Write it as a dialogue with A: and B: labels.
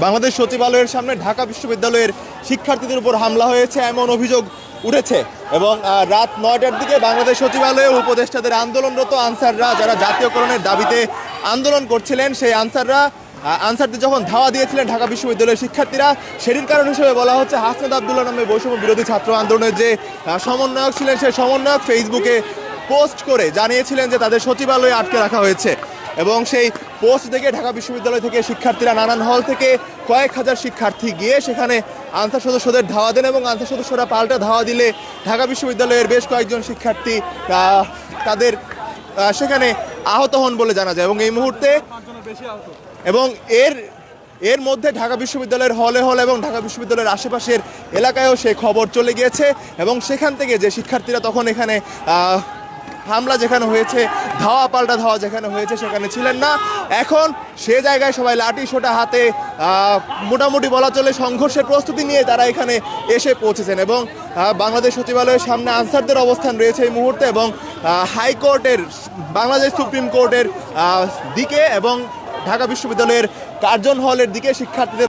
A: বাংলাদেশ সচিবালয়ের সামনে ঢাকা বিশ্ববিদ্যালয়ের শিক্ষার্থীদের উপর হামলা হয়েছে এমন অভিযোগ উঠেছে। এবং রাত নয়টার দিকে বাংলাদেশ সচিবালয়ে উপদেষ্টাদের আন্দোলনরত আনসাররা যারা জাতীয়করণের দাবিতে আন্দোলন করছিলেন, সেই আনসাররা আনসারদের যখন ধাওয়া দিয়েছিলেন ঢাকা বিশ্ববিদ্যালয়ের শিক্ষার্থীরা, সেটির কারণ হিসেবে বলা হচ্ছে হাসনাদ আবদুল্লাহ নামে বৈষম্য বিরোধী ছাত্র আন্দোলনের যে সমন্বয়ক ছিলেন, সেই সমন্বয়ক ফেসবুকে পোস্ট করে জানিয়েছিলেন যে তাদের সচিবালয়ে আটকে রাখা হয়েছে। এবং সেই পোস্ট থেকে ঢাকা বিশ্ববিদ্যালয় থেকে শিক্ষার্থীরা নানান হল থেকে কয়েক হাজার শিক্ষার্থী গিয়ে সেখানে আনসার সদস্যদের ধাওয়া দেন এবং আনসার সদস্যরা পাল্টা ধাওয়া দিলে ঢাকা বিশ্ববিদ্যালয়ের বেশ কয়েকজন শিক্ষার্থী তাদের সেখানে আহত হন বলে জানা যায়। এবং এই মুহূর্তে এবং এর এর মধ্যে ঢাকা বিশ্ববিদ্যালয়ের হলে হল এবং ঢাকা বিশ্ববিদ্যালয়ের আশেপাশের এলাকায়ও সে খবর চলে গিয়েছে এবং সেখান থেকে যে শিক্ষার্থীরা তখন এখানে হামলা যেখানে হয়েছে, ধাওয়া পাল্টা ধাওয়া যেখানে হয়েছে, সেখানে ছিলেন না। এখন সে জায়গায় সবাই লাঠি সোটা হাতে মোটামুটি বলা চলে সংঘর্ষের প্রস্তুতি নিয়ে তারা এখানে এসে পৌঁছেছেন এবং বাংলাদেশ সচিবালয়ের সামনে আনসারদের অবস্থান রয়েছে এই মুহূর্তে এবং হাইকোর্টের, বাংলাদেশ সুপ্রিম কোর্টের দিকে এবং ঢাকা বিশ্ববিদ্যালয়ের কার্জন হলের দিকে শিক্ষার্থীদের